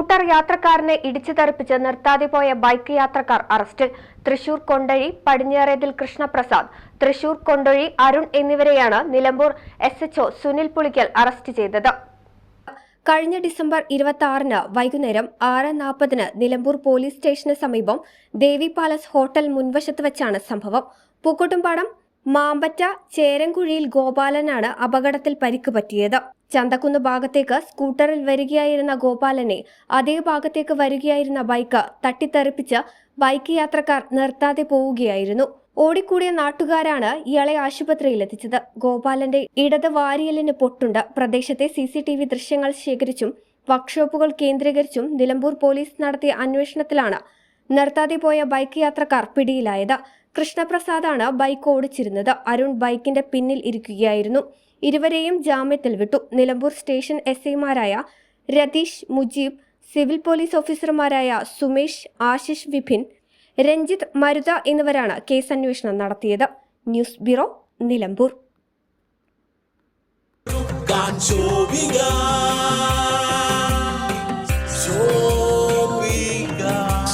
Scooter യാത്രക്കാരനെ ഇടിച്ചു തെറിപ്പിച്ച് നിർത്താതെ പോയ ബൈക്ക് യാത്രക്കാർ അറസ്റ്റിൽ തൃശൂർ കൊണ്ടഴി പടിഞ്ഞാറേതിൽ കൃഷ്ണപ്രസാദ്. തൃശൂർ കൊണ്ടൊഴി അരുൺ എന്നിവരെയാണ് Nilambur S HO Sunil Pulikkal arrest ചെയ്തത്. കഴിഞ്ഞ ഡിസംബർ ഇരുപത്തി ആറിന് വൈകുന്നേരം ആറ് നാൽപ്പതിന് നിലമ്പൂർ പോലീസ് സ്റ്റേഷന് സമീപം ദേവി പാലസ് ഹോട്ടൽ മുൻവശത്ത് വെച്ചാണ് സംഭവം. പൂക്കോട്ടുംപാടം മാമ്പറ്റ ചേരൻകുഴിയിൽ ഗോപാലനാണ് അപകടത്തിൽ പരിക്ക് പറ്റിയത്. ചന്തക്കുന്ന് ഭാഗത്തേക്ക് സ്കൂട്ടറിൽ വരികയായിരുന്ന ഗോപാലനെ അതേ ഭാഗത്തേക്ക് വരികയായിരുന്ന ബൈക്ക് തട്ടിത്തെറിപ്പിച്ച് ബൈക്ക് യാത്രക്കാർ നിർത്താതെ പോവുകയായിരുന്നു. ഓടിക്കൂടിയ നാട്ടുകാരാണ് ഇയാളെ ആശുപത്രിയിൽ എത്തിച്ചത് ഗോപാലന്റെ ഇടത് വാരിയലിന് പൊട്ടുണ്ട്. പ്രദേശത്തെ സി സി ടി വി ദൃശ്യങ്ങൾ ശേഖരിച്ചും വർക്ക്ഷോപ്പുകൾ കേന്ദ്രീകരിച്ചും നിലമ്പൂർ പോലീസ് നടത്തിയ അന്വേഷണത്തിലാണ് നിർത്താതെ പോയ ബൈക്ക് യാത്രക്കാർ പിടിയിലായത്. കൃഷ്ണപ്രസാദാണ് ബൈക്ക് ഓടിച്ചിരുന്നത്. അരുൺ ബൈക്കിന്റെ പിന്നിൽ ഇരിക്കുകയായിരുന്നു. ഇരുവരെയും ജാമ്യത്തിൽ വിട്ടു. നിലമ്പൂർ സ്റ്റേഷൻ എസ് ഐമാരായ രതീഷ് മുജീബ് സിവിൽ പോലീസ് ഓഫീസർമാരായ സുമേഷ് ആശിഷ് വിപിൻ രഞ്ജിത്ത് മരുത എന്നിവരാണ് കേസ് അന്വേഷണം നടത്തിയത്. News bureau Nilambur.